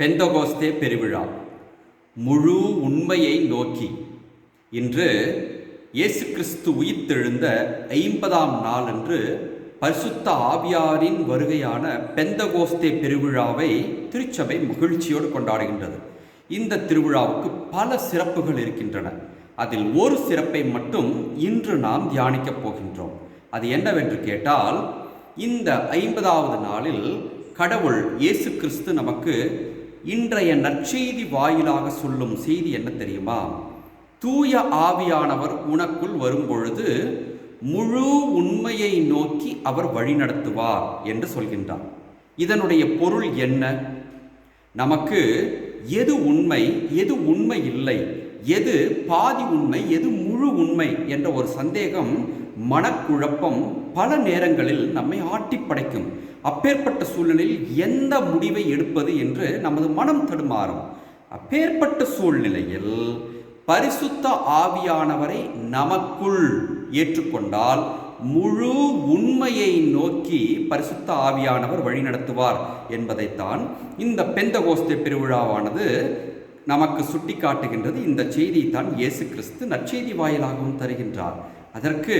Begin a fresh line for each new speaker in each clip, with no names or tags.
பெந்தகோஸ்தே பெருவிழா. முழு உண்மையை நோக்கி. இன்று இயேசு கிறிஸ்து உயிர்த்தெழுந்த ஐம்பதாம் நாளன்று பரிசுத்த ஆவியாரின் வருகையான பெந்தகோஸ்தே பெருவிழாவை திருச்சபை மகிழ்ச்சியோடு கொண்டாடுகின்றது. இந்த திருவிழாவுக்கு பல சிறப்புகள் இருக்கின்றன. அதில் ஒரு சிறப்பை மட்டும் இன்று நாம் தியானிக்கப் போகின்றோம். அது என்னவென்று கேட்டால் இந்த ஐம்பதாவது நாளில் கடவுள் இயேசு கிறிஸ்து நமக்கு இன்றைய நற்செய்தி வாயிலாக சொல்லும் செய்தி என்ன தெரியுமா? தூய ஆவியானவர் உனக்குள் வரும்பொழுது முழு உண்மையை நோக்கி அவர் வழிநடத்துவார் என்று சொல்கின்றார் இதனுடைய பொருள் என்ன? நமக்கு எது உண்மை எது உண்மை இல்லை எது பாதி உண்மை எது முழு உண்மை என்ற ஒரு சந்தேகம் மனக்குழப்பம் பல நேரங்களில் நம்மை ஆட்டி படைக்கும் அப்பேற்பட்ட சூழ்நிலையில் எந்த முடிவை எடுப்பது என்று நமது மனம் தடுமாறும். அப்பேற்பட்ட சூழ்நிலையில் பரிசுத்த ஆவியானவரை நமக்குள் ஏற்றுக்கொண்டால் முழு உண்மையை நோக்கி பரிசுத்த ஆவியானவர் வழிநடத்துவார் என்பதைத்தான் இந்த பெந்தகோஸ்தே பெருவிழாவானது நமக்கு சுட்டி காட்டுகின்றது இந்த செய்தியை தான் இயேசு கிறிஸ்து நற்செய்தி வாயிலாகவும் தருகின்றார். அதற்கு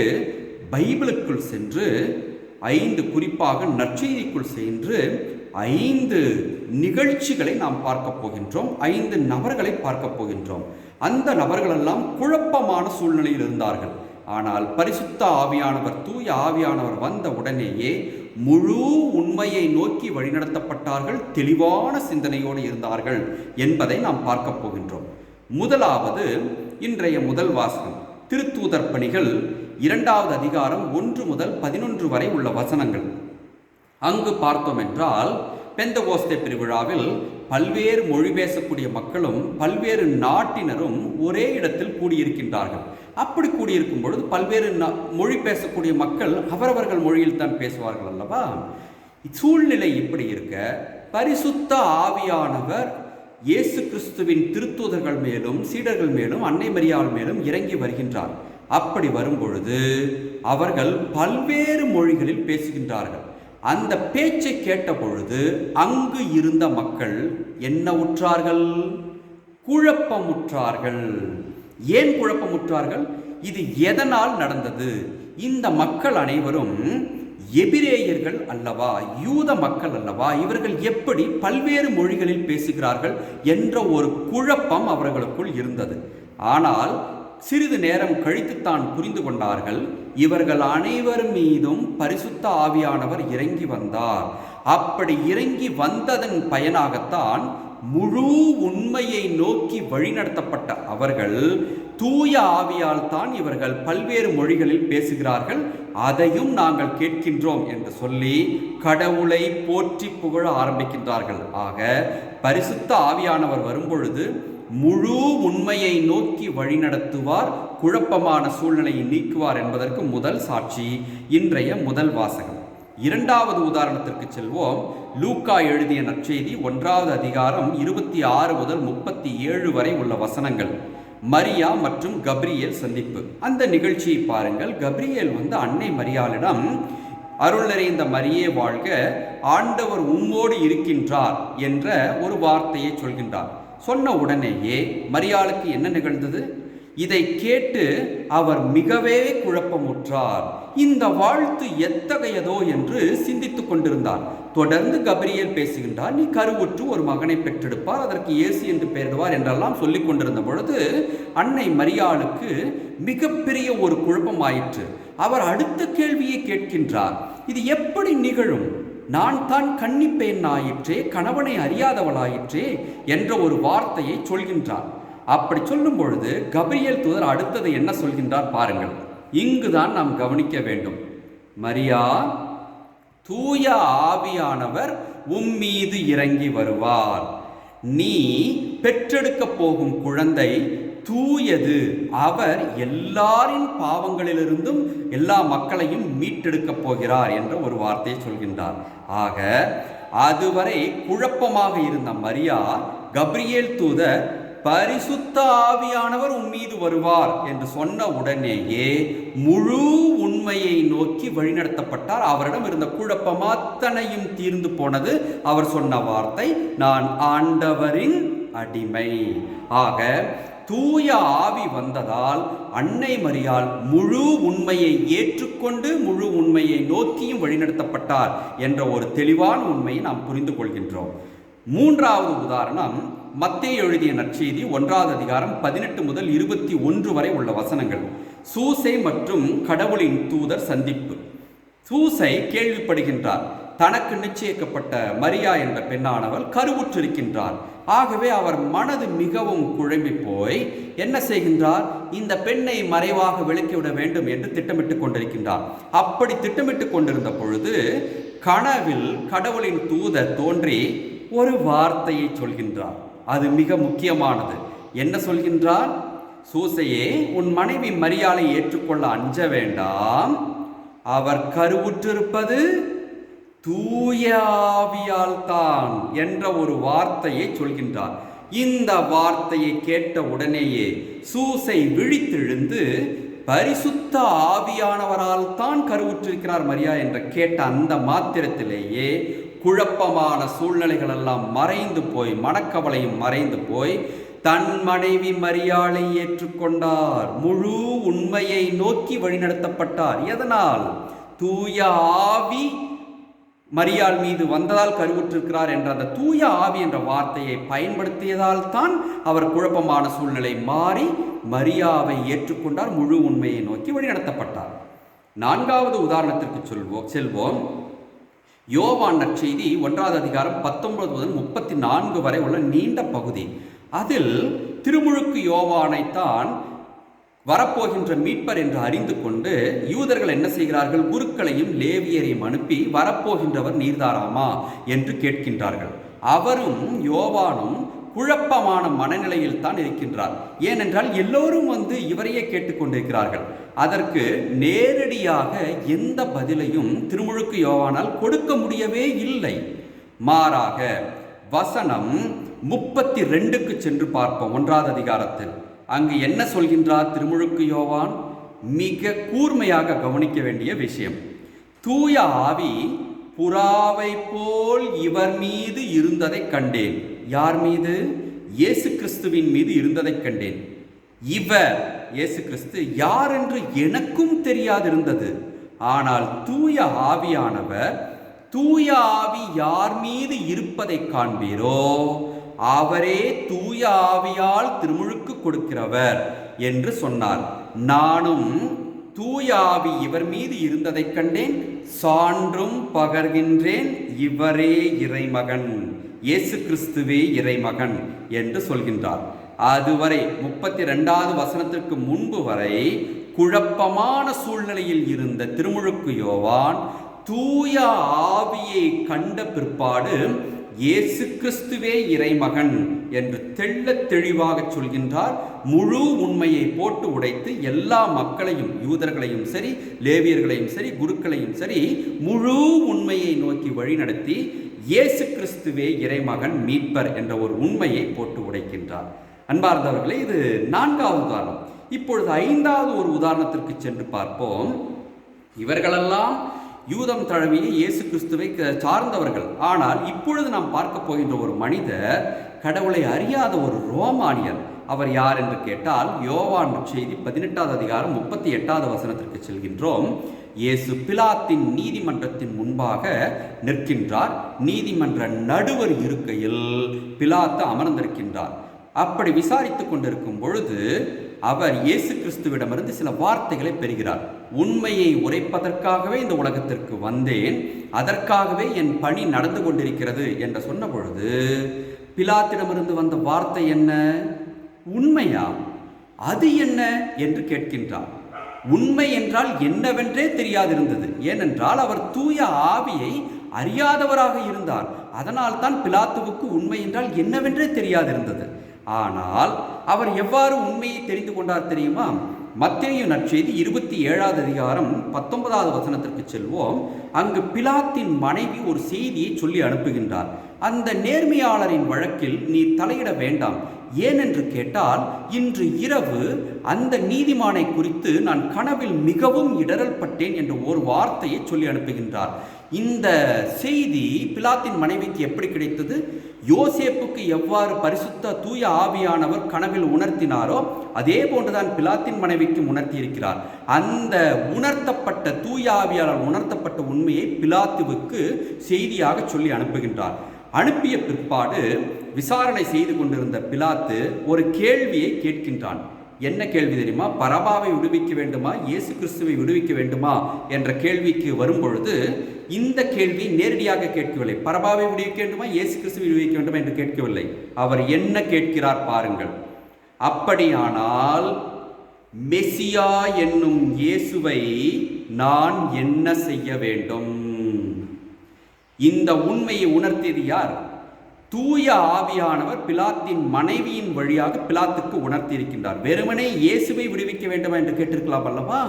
பைபிளுக்குள் சென்று ஐந்து குறிப்பாக நற்செய்திக்குள் சென்று ஐந்து நிகழ்ச்சிகளை நாம் பார்க்க போகின்றோம். ஐந்து நபர்களை பார்க்க போகின்றோம். அந்த நபர்களெல்லாம் குழப்பமான சூழ்நிலையில் இருந்தார்கள். ஆனால் பரிசுத்த ஆவியானவர் தூய ஆவியானவர் வந்த உடனேயே முழு உண்மையை நோக்கி வழிநடத்தப்பட்டார்கள். தெளிவான சிந்தனையோடு இருந்தார்கள் என்பதை நாம் பார்க்க போகின்றோம். முதலாவது இன்றைய முதல் வாசகம் திருத்தூதர் பணிகள் இரண்டாவது அதிகாரம் ஒன்று முதல் பதினொன்று வரை உள்ள வசனங்கள். அங்கு பார்த்தோம் என்றால் பெந்தகோஸ்தே பெருவிழாவில் பல்வேறு மொழி பேசக்கூடிய மக்களும் பல்வேறு நாட்டினரும் ஒரே இடத்தில் கூடியிருக்கின்றார்கள். அப்படி கூடியிருக்கும் பொழுது பல்வேறு மொழி பேசக்கூடிய மக்கள் அவரவர்கள் மொழியில் தான் பேசுவார்கள் அல்லவா? சூழ்நிலை இப்படி இருக்க பரிசுத்த ஆவியானவர் இயேசு கிறிஸ்துவின் திருத்தூதர்கள் மேலும் சீடர்கள் மேலும் அன்னை மரியாள் மேலும் இறங்கி வருகின்றார். அப்படி வரும்பொழுது அவர்கள் பல்வேறு மொழிகளில் பேசுகின்றார்கள். அந்த பேச்சை கேட்ட பொழுது அங்கு இருந்த மக்கள் என்ன உற்றார்கள்? குழப்பமுற்றார்கள். ஏன் குழப்பமுற்றார்கள்? இது எதனால் நடந்தது? இந்த மக்கள் அனைவரும் எபிரேயர்கள் அல்லவா? யூத மக்கள் அல்லவா? இவர்கள் எப்படி பல்வேறு மொழிகளில் பேசுகிறார்கள்? என்ற ஒரு குழப்பம் அவர்களுக்குள் இருந்தது. ஆனால் சிறிது நேரம் கழித்துத்தான் புரிந்து கொண்டார்கள். இவர்கள் அனைவர் மீதும் பரிசுத்த ஆவியானவர் இறங்கி வந்தார். அப்படி இறங்கி வந்ததன் பயனாகத்தான் முழு உண்மையை நோக்கி வழிநடத்தப்பட்ட அவர்கள் தூய ஆவியால் தான் இவர்கள் பல்வேறு மொழிகளில் பேசுகிறார்கள். அதையும் நாங்கள் கேட்கின்றோம் என்று சொல்லி கடவுளை போற்றி புகழ ஆரம்பிக்கின்றார்கள். ஆக பரிசுத்த ஆவியானவர் வரும்பொழுது முழு உண்மையை நோக்கி வழிநடத்துவார் குழப்பமான சூழ்நிலையை நீக்குவார் என்பதற்கு முதல் சாட்சி இன்றைய முதல் வாசகம். இரண்டாவது உதாரணத்திற்கு செல்வோம். லூக்கா எழுதிய நற்செய்தி ஒன்றாவது அதிகாரம் இருபத்தி ஆறு முதல் முப்பத்தி ஏழு வரை உள்ள வசனங்கள். மரியா மற்றும் கப்ரியல் சந்திப்பு. அந்த நிகழ்ச்சியை பாருங்கள். கப்ரியல் வந்து அன்னை மரியாளிடம் அருள் நிறைந்த மரியே வாழ்க ஆண்டவர் உம்மோடு இருக்கின்றார் என்ற ஒரு வார்த்தையை சொல்கின்றார். சொன்ன உடனேயே மரியாளுக்கு என்ன நிகழ்ந்தது? இதை கேட்டு அவர் மிகவே குழப்பமுற்றார். இந்த வாழ்த்து எத்தகையதோ என்று சிந்தித்துக் கொண்டிருந்தார். தொடர்ந்து கபரியல் பேசுகின்றார் நீ கருவுற்று ஒரு மகனை பெற்றெடுப்பார் அதற்கு இயேசு என்று பெயரிடுவார் என்றெல்லாம் சொல்லிக் கொண்டிருந்த பொழுது அன்னை மரியாளுக்கு மிகப்பெரிய ஒரு குழப்பம் ஆயிற்று அவர் அடுத்த கேள்வியை கேட்கின்றார் இது எப்படி நிகழும்? நான் தான் கன்னிப்பேன் ஆயிற்றே கணவனை அறியாதவளாயிற்றே என்ற ஒரு வார்த்தையை சொல்கின்றார். அப்படி சொல்லும் பொழுது கபிரியல் தூதர் அடுத்தது என்ன சொல்கின்றார் பாருங்கள். இங்குதான் நாம் கவனிக்க வேண்டும். மரியா தூய ஆவியானவர் உம்மீது இறங்கி வருவார். நீ பெற்றெடுக்க போகும் குழந்தை தூயது. அவர் எல்லாரின் பாவங்களிலிருந்தும் எல்லா மக்களையும் மீட்டெடுக்கப் போகிறார் என்ற ஒரு வார்த்தையை சொல்கின்றார். ஆக அதுவரை குழப்பமாக இருந்த மரியா கப்ரியேல் தூதர் பரிசுத்த ஆவியானவர் உன் மீது வருவார் என்று சொன்ன உடனேயே முழு உண்மையை நோக்கி வழிநடத்தப்பட்டார். அவரிடம் இருந்த குழப்பம் அத்தனையும் தீர்ந்து போனது. அவர் சொன்ன வார்த்தை நான் ஆண்டவரின் அடிமை. ஆக தூய ஆவி வந்ததால் அன்னை மரியால் முழு உண்மையை ஏற்றுக்கொண்டு முழு உண்மையை நோக்கியும் வழிநடத்தப்பட்டார் என்ற ஒரு தெளிவான உண்மையை நாம் புரிந்து கொள்கின்றோம். மூன்றாவது உதாரணம் மத்திய எழுதிய நற்செய்தி ஒன்றாவது அதிகாரம் பதினெட்டு முதல் இருபத்தி ஒன்று வரை உள்ள வசனங்கள். சூசை மற்றும் கடவுளின் தூதர் சந்திப்பு. சூசை கேள்விப்படுகின்றார். தனக்கு நிச்சயிக்கப்பட்ட மரியா என்ற பெண்ணானவள் கருவுற்றிருக்கின்றார் ஆகவே அவர் மனது மிகவும் குழம்பி போய் என்ன செய்கின்றார்? இந்த பெண்ணை மறைவாக விளக்கிவிட வேண்டும் என்று திட்டமிட்டுக் கொண்டிருக்கின்றார். அப்படி திட்டமிட்டுக் கொண்டிருந்த பொழுது கனவில் கடவுளின் தூதர் தோன்றி ஒரு வார்த்தையை சொல்கின்றார். அது மிக முக்கியமானது. என்ன சொல்கின்றார்? சூசையே உன் மனைவி மரியாதை ஏற்றுக்கொள்ள அஞ்ச வேண்டாம். அவர் கருவுற்றிருப்பது தூயாவியால் தான் என்ற ஒரு வார்த்தையை சொல்கின்றார். இந்த வார்த்தையை கேட்ட உடனேயே சூசை விழித்தெழுந்து பரிசுத்த ஆவியானவரால் தான் கருவுற்றிருக்கிறார் மரியா என்ற கேட்ட அந்த மாத்திரத்திலேயே குழப்பமான சூழ்நிலைகள் எல்லாம் மறைந்து போய் மனக்கவலையும் மறைந்து போய் தன் மனைவி மரியாளை ஏற்றுக்கொண்டார் முழு உண்மையை நோக்கி வழிநடத்தப்பட்டார். எதனால்? தூய ஆவி மரியாள் மீது வந்ததால் கருவுற்றிருக்கிறார் என்ற அந்த தூய ஆவி என்ற வார்த்தையை பயன்படுத்தியதால் தான் அவர் குழப்பமான சூழ்நிலை மாறி மரியாவை ஏற்றுக்கொண்டார் முழு உண்மையை நோக்கி வழிநடத்தப்பட்டார். நான்காவது உதாரணத்திற்கு சொல்வோம் செல்வோம். யோவான் நற்செய்தி ஒன்றாவது அதிகாரம் பத்தொன்பது முதல் முப்பத்தி நான்கு வரை உள்ள நீண்ட பகுதி. அதில் திருமுழுக்கு யோவானைத்தான் வரப்போகின்ற மீட்பர் என்று அறிந்து கொண்டு யூதர்கள் என்ன செய்கிறார்கள்? குருக்களையும் லேவியரையும் அனுப்பி வரப்போகின்றவர் நீர்தாராமா என்று கேட்கின்றார்கள். அவரும் யோவானும் குழப்பமான மனநிலையில் தான் இருக்கின்றார். ஏனென்றால் எல்லோரும் வந்து இவரையே கேட்டுக்கொண்டிருக்கிறார்கள். அதற்கு நேரடியாக எந்த பதிலையும் திருமுழுக்கு யோவானால் கொடுக்க முடியவே இல்லை. மாறாக வசனம் முப்பத்தி ரெண்டுக்கு சென்று பார்ப்போம் ஒன்றாவது அதிகாரத்தில். அங்கு என்ன சொல்கின்றார் திருமுழுக்கு யோவான்? மிக கூர்மையாக கவனிக்க வேண்டிய விஷயம். தூய ஆவி புறாவை போல் இவர் மீது இருந்ததை கண்டேன். யார் மீது? இயேசு கிறிஸ்துவின் மீது இருந்ததை கண்டேன். இவர் இயேசு கிறிஸ்து யார் என்று எனக்கும் தெரியாதிருந்தது. ஆனால் தூய ஆவியானவர் தூய ஆவி யார் மீது இருப்பதை காண்பீரோ? அவரே தூய ஆவியால் திருமுழுக்கு கொடுக்கிறவர் என்று சொன்னார். நானும் தூய ஆவி இவர் மீது இருந்ததைக் கண்டேன் சான்றும் பகர்கின்றேன் இவரே இறைமகன் இயேசு கிறிஸ்துவே இறைமகன் என்று சொல்கின்றார். அதுவரை முப்பத்தி ரெண்டாவது வசனத்திற்கு முன்பு வரை குழப்பமான சூழ்நிலையில் இருந்த திருமுழுக்கு யோவான் தூய ஆவியை கண்ட பிற்பாடு இயேசு கிறிஸ்துவே இறைமகன் என்று தெள்ளத் தெளிவாக சொல்கின்றார். முழு உண்மையை போட்டு உடைத்து எல்லா மக்களையும் யூதர்களையும் சரி லேவியர்களையும் சரி குருக்களையும் சரி முழு உண்மையை நோக்கி வழிநடத்தி இயேசு கிறிஸ்துவே இறைமகன் மீட்பர் என்ற ஒரு உண்மையை போட்டு உடைக்கின்றார். அன்பார்ந்தவர்களே இது நான்காவது உதாரணம். இப்பொழுது ஐந்தாவது ஒரு உதாரணத்திற்கு சென்று பார்ப்போம். இவர்களெல்லாம் யூதம் தழுவிய இயேசு கிறிஸ்துவை க- சார்ந்தவர்கள். ஆனால் இப்பொழுது நாம் பார்க்க போகின்ற ஒரு மனிதர் கடவுளை அறியாத ஒரு ரோமானியர் அவர் யார் என்று கேட்டால் யோவான் செய்தி பதினெட்டாவது அதிகாரம் முப்பத்தி எட்டாவது வசனத்திற்கு செல்கின்றோம். இயேசு பிலாத்தின் நீதிமன்றத்தின் முன்பாக நிற்கின்றார். நீதிமன்ற நடுவர் இருக்கையில் பிலாத்து அமர்ந்திருக்கின்றார். அப்படி விசாரித்துக் கொண்டிருக்கும் பொழுது அவர் இயேசு கிறிஸ்துவிடமிருந்து சில வார்த்தைகளை பெறுகிறார். உண்மையை உரைப்பதற்காகவே இந்த உலகத்திற்கு வந்தேன் அதற்காகவே என் பணி நடந்து கொண்டிருக்கிறது என்று சொன்ன பொழுது பிலாத்திடமிருந்து வந்த வார்த்தை என்ன? உண்மையா? அது என்ன? என்று கேட்கின்றார். உண்மை என்றால் என்னவென்றே தெரியாதிருந்தது. ஏனென்றால் அவர் தூய ஆவியை அறியாதவராக இருந்தார். அதனால் தான் பிலாத்துவுக்கு உண்மை என்றால் என்னவென்றே தெரியாதிருந்தது. ஆனால் அவர் எவ்வாறு உண்மையை தெரிந்து கொண்டார் தெரியுமா? மத்தேயு நற்செய்தி இருபத்தி ஏழாவது அதிகாரம் பத்தொன்பதாவது வசனத்திற்கு செல்வோம். அங்கு பிலாத்தின் மனைவி ஒரு செய்தியை சொல்லி அனுப்புகின்றார். அந்த நேர்மையாளரின் வழக்கில் நீ தலையிட வேண்டாம். ஏனென்று கேட்டால் இன்று இரவு அந்த நீதிமானை குறித்து நான் கனவில் மிகவும் இடரல் பட்டேன் என்ற ஒரு வார்த்தையை சொல்லி அனுப்புகின்றார். இந்த செய்தி பிலாத்தின் மனைவிக்கு எப்படி கிடைத்தது? யோசேப்புக்கு எவ்வாறு பரிசுத்த தூய ஆவியானவர் கனவில் உணர்த்தினாரோ அதே போன்றுதான் பிலாத்தின் மனைவிக்கும் உணர்த்தியிருக்கிறார். அந்த உணர்த்தப்பட்ட தூய ஆவியாளர் உணர்த்தப்பட்ட உண்மையை பிலாத்துவுக்கு செய்தியாக சொல்லி அனுப்புகின்றார். அனுப்பிய பிற்பாடு விசாரணை செய்து கொண்டிருந்த பிலாத்து ஒரு கேள்வியை கேட்கின்றான். என்ன கேள்வி தெரியுமா? பரபாவை விடுவிக்க வேண்டுமா? இயேசு கிறிஸ்துவை விடுவிக்க வேண்டுமா? என்ற கேள்விக்கு வரும்பொழுது இந்த கேள்வி நேரடியாக கேட்கவில்லை. பரபாவை விடுவிக்க வேண்டுமா? இயேசு கிறிஸ்துவை விடுவிக்க வேண்டுமா என்று கேட்கவில்லை. அவர் என்ன கேட்கிறார் பாருங்கள். அப்படியானால் மெசியா என்னும் இயேசுவை நான் என்ன செய்ய வேண்டும்? இந்த உண்மையை உணர்த்தியது யார்? தூய ஆவியானவர் பிலாத்தின் மனைவியின் வழியாக பிலாத்துக்கு உணர்த்தியிருக்கின்றார். வெறுமனே இயேசுவை விடுவிக்க வேண்டுமா என்று கேட்டிருக்கலாம் அல்லவா?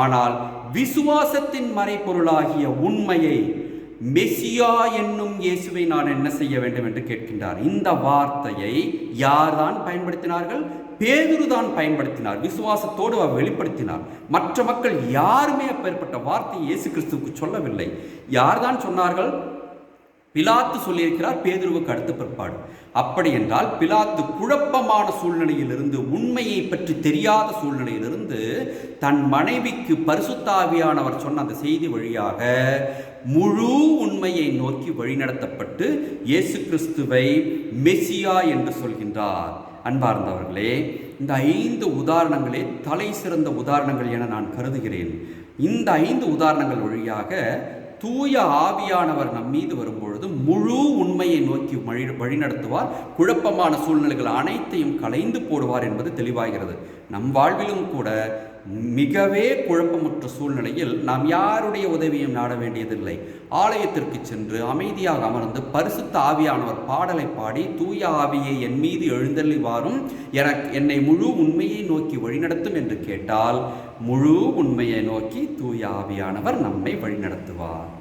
ஆனால் விசுவாசத்தின் மறைப்பொருளாகிய உண்மையை மெசியா என்னும் இயேசுவை நான் என்ன செய்ய வேண்டும் என்று கேட்கின்றார். இந்த வார்த்தையை யார்தான் பயன்படுத்தினார்கள்? பேதுரு தான் பயன்படுத்தினார். விசுவாசத்தோடு அவர் வெளிப்படுத்தினார். மற்ற மக்கள் யாருமே அப்பேற்பட்ட வார்த்தையை இயேசு கிறிஸ்துவுக்கு சொல்லவில்லை. யார்தான் சொன்னார்கள்? பிலாத்து சொல்லியிருக்கிறார் பேதுருவுக்கு அடுத்த பிற்பாடு. அப்படி என்றால் பிலாத்து குழப்பமான சூழ்நிலையிலிருந்து உண்மையை பற்றி தெரியாத சூழ்நிலையிலிருந்து தன் மனைவிக்கு பரிசுத்தாவியானவர் சொன்ன அந்த செய்தி வழியாக முழு உண்மையை நோக்கி வழிநடத்தப்பட்டு இயேசு கிறிஸ்துவை மெசியா என்று சொல்கின்றார். அன்பார்ந்தவர்களே இந்த ஐந்து உதாரணங்களே தலை சிறந்த உதாரணங்கள் என நான் கருதுகிறேன். இந்த ஐந்து உதாரணங்கள் வழியாக தூய ஆவியானவர் நம் மீது வரும்பொழுது முழு உண்மையை நோக்கி வழி வழிநடத்துவார். குழப்பமான சூழ்நிலைகள் அனைத்தையும் கலைந்து போடுவார் என்பது தெளிவாகிறது. நம் வாழ்விலும் கூட மிகவே குழப்பமுற்ற சூழ்நிலையில் நாம் யாருடைய உதவியும் நாட வேண்டியதில்லை. ஆலயத்திற்கு சென்று அமைதியாக அமர்ந்து பரிசுத்த ஆவியானவர் பாடலை பாடி தூய ஆவியை என் மீது எழுந்தள்ளி வாரும் எனக்கு என்னை முழு உண்மையை நோக்கி வழிநடத்தும் என்று கேட்டால் முழு உண்மையை நோக்கி தூய ஆவியானவர் நம்மை வழிநடத்துவார்.